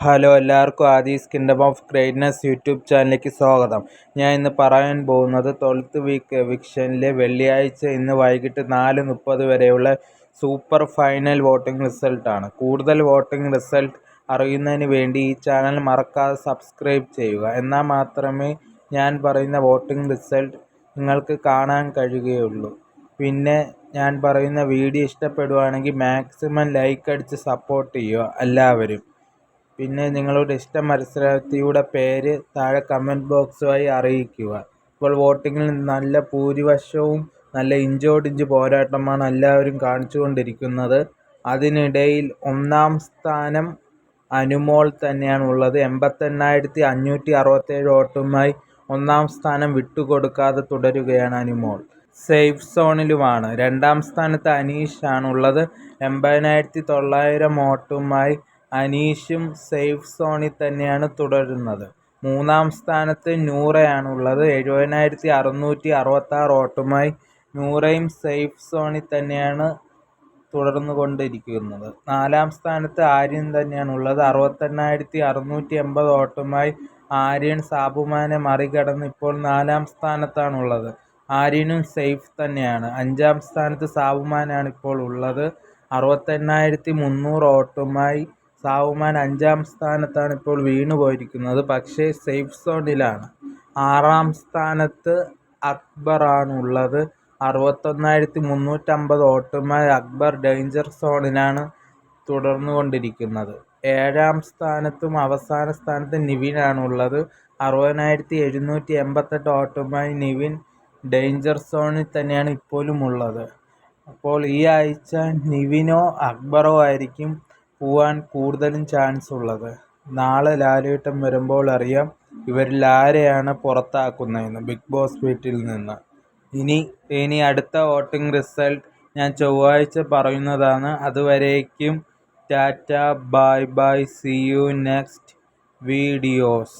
Hello എല്ലാവർക്കും Aadhi's kingdom of greatness YouTube ചാനലിലേക്ക് സ്വാഗതം. ഞാൻ ഇന്ന് പറയാൻ പോകുന്നത് ട്വൽത്ത് വീക്ക് എവിക്ഷനിലെ വെള്ളിയാഴ്ച ഇന്ന് വൈകിട്ട് നാല് മുപ്പത് വരെയുള്ള സൂപ്പർ ഫൈനൽ വോട്ടിംഗ് റിസൾട്ടാണ് കൂടുതൽ വോട്ടിംഗ് റിസൾട്ട് അറിയുന്നതിന് വേണ്ടി ഈ ചാനൽ മറക്കാതെ സബ്സ്ക്രൈബ് ചെയ്യുക. എന്നാൽ മാത്രമേ ഞാൻ പറയുന്ന വോട്ടിംഗ് റിസൾട്ട് നിങ്ങൾക്ക് കാണാൻ കഴിയുകയുള്ളൂ. പിന്നെ ഞാൻ പറയുന്ന വീഡിയോ ഇഷ്ടപ്പെടുവാണെങ്കിൽ മാക്സിമം ലൈക്ക് അടിച്ച് സപ്പോർട്ട് ചെയ്യുക എല്ലാവരും. പിന്നെ നിങ്ങളുടെ ഇഷ്ട മത്സരാർത്ഥിയുടെ പേര് താഴെ കമന്റ് ബോക്സ് വഴി അറിയിക്കുക. ഇപ്പോൾ വോട്ടിങ്ങിൽ നല്ല ഭൂരിപക്ഷവും നല്ല ഇഞ്ചോടിഞ്ച് പോരാട്ടമാണ് എല്ലാവരും കാണിച്ചുകൊണ്ടിരിക്കുന്നത്. അതിനിടയിൽ ഒന്നാം സ്ഥാനം അനുമോൾ തന്നെയാണ് ഉള്ളത്. എൺപത്തെണ്ണായിരത്തി അഞ്ഞൂറ്റി അറുപത്തേഴ് വോട്ടുമായി ഒന്നാം സ്ഥാനം വിട്ടുകൊടുക്കാതെ തുടരുകയാണ് അനുമോൾ. സേഫ് സോണിലുമാണ്. രണ്ടാം സ്ഥാനത്ത് അനീഷാണുള്ളത് എൺപതിനായിരത്തി തൊള്ളായിരം വോട്ടുമായി അനീഷും സേഫ് സോണിൽ തന്നെയാണ് തുടരുന്നത്. മൂന്നാം സ്ഥാനത്ത് നൂറയാണുള്ളത്. എഴുപതിനായിരത്തി അറുന്നൂറ്റി അറുപത്താറ് വോട്ടുമായി നൂറയും സേഫ് സോണിൽ തന്നെയാണ് തുടർന്നു കൊണ്ടിരിക്കുന്നത് നാലാം സ്ഥാനത്ത് ആര്യൻ തന്നെയാണുള്ളത്. അറുപത്തെണ്ണായിരത്തി അറുന്നൂറ്റി എൺപത് വോട്ടുമായി ആര്യൻ സാബുമാനെ മറികടന്ന് ഇപ്പോൾ നാലാം സ്ഥാനത്താണുള്ളത്. ആര്യനും സേഫ് തന്നെയാണ്. അഞ്ചാം സ്ഥാനത്ത് സാബുമാനാണ് ഇപ്പോൾ ഉള്ളത്. അറുപത്തെണ്ണായിരത്തി മുന്നൂറ് വോട്ടുമായി സാവുമാൻ അഞ്ചാം സ്ഥാനത്താണ് ഇപ്പോൾ വീണു പോയിരിക്കുന്നത്. പക്ഷേ സേഫ് സോണിലാണ് ആറാം സ്ഥാനത്ത് അക്ബറാണ് ഉള്ളത് അറുപത്തൊന്നായിരത്തി മുന്നൂറ്റമ്പത് ഓട്ടുമായി അക്ബർ ഡേഞ്ചർ സോണിലാണ് തുടർന്നു കൊണ്ടിരിക്കുന്നത് ഏഴാം സ്ഥാനത്തും അവസാന സ്ഥാനത്ത് നിവിനാണ് ഉള്ളത് അറുപതിനായിരത്തി എഴുന്നൂറ്റി എൺപത്തെട്ട് ഓട്ടുമായി നിവിൻ ഡേഞ്ചർ സോണിൽ തന്നെയാണ് ഇപ്പോഴും ഉള്ളത്. അപ്പോൾ ഈ ആഴ്ച നിവിനോ അക്ബറോ ആയിരിക്കും പോവാൻ കൂടുതലും ചാൻസ് ഉള്ളത്. നാളെ ലാലേട്ടൻ വരുമ്പോൾ അറിയാം ഇവരിൽ ആരെയാണ് പുറത്താക്കുന്നതെന്ന് ബിഗ് ബോസ് വീട്ടിൽ നിന്ന്. ഇനി ഇനി അടുത്ത വോട്ടിംഗ് റിസൾട്ട് ഞാൻ ചൊവ്വാഴ്ച പറയുന്നതാണ്. അതുവരേക്കും tata bye bye see you next videos